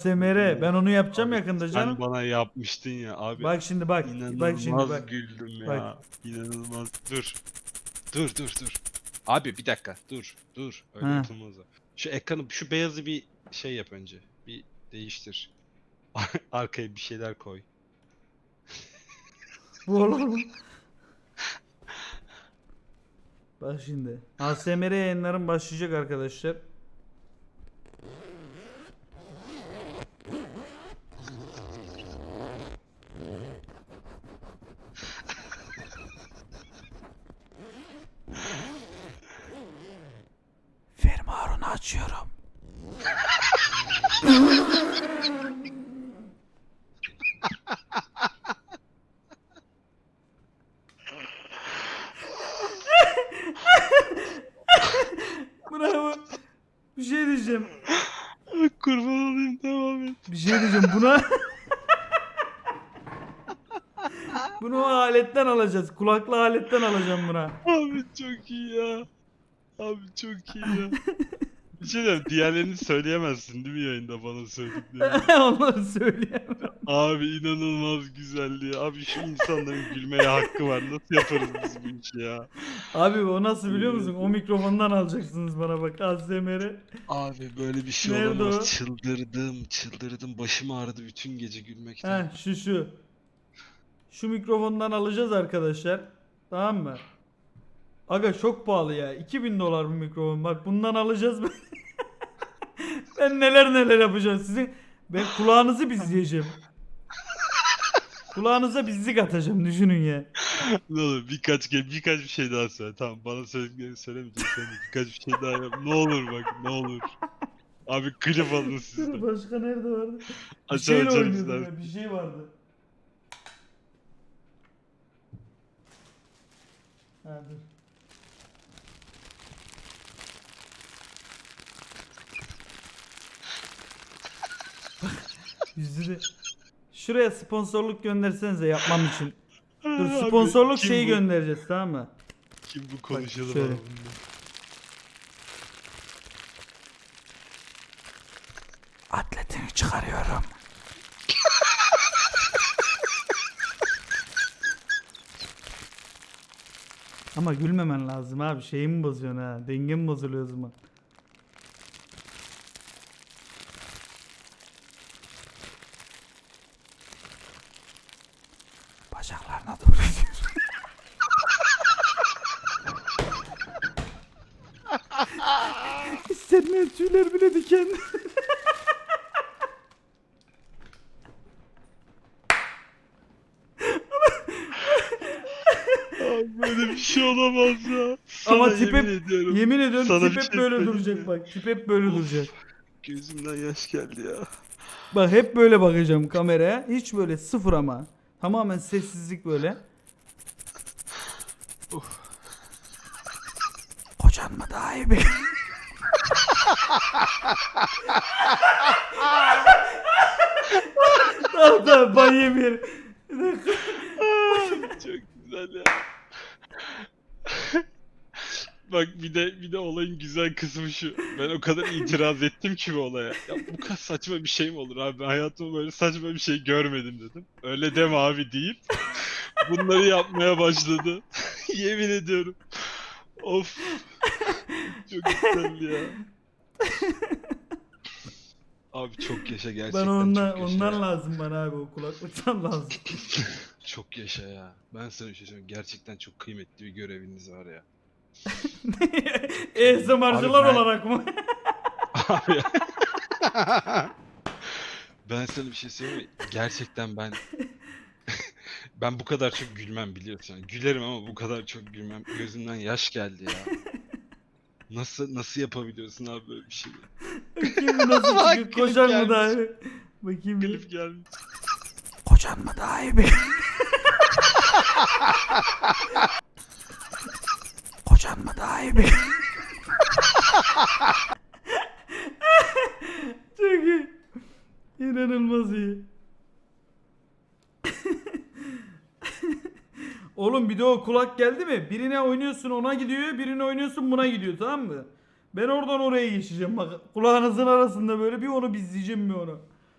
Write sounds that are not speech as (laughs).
ASMR ben onu yapacağım yakında Sen canım. bana yapmıştın ya abi. Bak şimdi bak. İnanılmaz Bak şimdi bak. güldüm ya. Bak. İnanılmaz. Dur. Dur dur dur. Abi bir dakika dur dur. Öyle Ha. yapılmaz. Şu ekranı şu beyazı bir şey yap önce. Bir değiştir. (laughs) Arkaya bir şeyler koy. (laughs) Bu olur mu? Bak şimdi. ASMR yayınlarım başlayacak arkadaşlar. Açıyorum. Bravo. Bir şey diyeceğim. Kurban olayım devam et. Bir şey diyeceğim buna. Bunu o aletten alacağız. Kulaklı aletten alacağım buna. Abi çok iyi ya. Abi çok iyi ya. Bir şey diyeyim, diğerlerini söyleyemezsin değil mi yayında bana söylediklerini? (laughs) Onları söyleyemem. Abi inanılmaz güzelliği. Abi şu insanların gülmeye hakkı var. Nasıl yaparız biz bu işi ya? Abi o nasıl biliyor musun? O mikrofondan alacaksınız bana bak ASMR'i. Abi böyle bir şey Nerede olamaz. o? Çıldırdım, çıldırdım. Başım ağrıdı bütün gece gülmekten. Heh şu şu. Şu mikrofondan alacağız arkadaşlar. Tamam mı? Aga çok pahalı ya. 2000 dolar bu mikrofon. Bak bundan alacağız. (laughs) ben neler neler yapacağım sizin. Ben kulağınızı bizleyeceğim. Kulağınıza bizlik atacağım düşünün ya. Ne olur birkaç kez birkaç bir şey daha söyle. Tamam bana söylediklerini söylemeyeceğim. Sen de birkaç bir şey daha yap. Ne olur bak ne olur. Abi klip alın sizden. (laughs) başka nerede vardı? Bir Açar şeyle açar oynuyordum ya. Bir şey vardı. Ha dur. Yüzü de. Şuraya sponsorluk göndersenize yapmam için. Dur Abi, sponsorluk kim şeyi bu? göndereceğiz tamam mı? Kim bu konuşalım şöyle. abi. Atletini çıkarıyorum. Ama gülmemen lazım abi. Şeyimi bozuyorsun ha. Dengem bozuluyor o zaman. Bacaklarına doğru gidiyor. (laughs) İstenmeyen tüyler bile diken. Abi böyle bir şey olamaz ya. Ama Sana tip yemin hep- ediyorum. Yemin ediyorum Sana tip bir hep şey böyle söyleyeyim duracak mi? bak. Tip hep böyle Of. duracak. Gözümden yaş geldi ya. Bak hep böyle bakacağım kameraya. Hiç böyle sıfır ama. Tamamen sessizlik böyle. Kocan mı daha iyi bir? tamam tamam ban yemeyelim. Bir dakika. Çok güzel ya. Bak bir de bir de olayın güzel kısmı şu. Ben o kadar itiraz ettim ki bu olaya. Ya bu kadar saçma bir şey mi olur abi? Ben hayatımda böyle saçma bir şey görmedim dedim. Öyle deme abi deyip bunları yapmaya başladı. (laughs) Yemin ediyorum. Of. Çok güzel ya. Abi çok yaşa gerçekten Ben ondan, çok yaşa. ondan ya. lazım bana abi o kulaklıktan (laughs) lazım. Çok yaşa ya. Ben sana bir şey söyleyeyim. Gerçekten çok kıymetli bir göreviniz var ya. ASMR'cılar (laughs) Abi ben- olarak mı? (laughs) Abi. (laughs) ben sana bir şey söyleyeyim mi? Gerçekten ben ben bu kadar çok gülmem biliyorsun. Gülerim ama bu kadar çok gülmem. Gözümden yaş geldi ya. Nasıl nasıl yapabiliyorsun abi böyle bir şey? Bakayım bir nasıl Bak, çıkıyor. klip Kocan mı gelmiş. daha iyi? Bakayım bir. Klip gelmiş. Kocan mı daha iyi bir? Çok iyi. İnanılmaz iyi. Oğlum bir de o kulak geldi mi? Birine oynuyorsun ona gidiyor, birine oynuyorsun buna gidiyor tamam mı? Ben oradan oraya geçeceğim bak. Kulağınızın arasında böyle bir onu bizleyeceğim bir onu.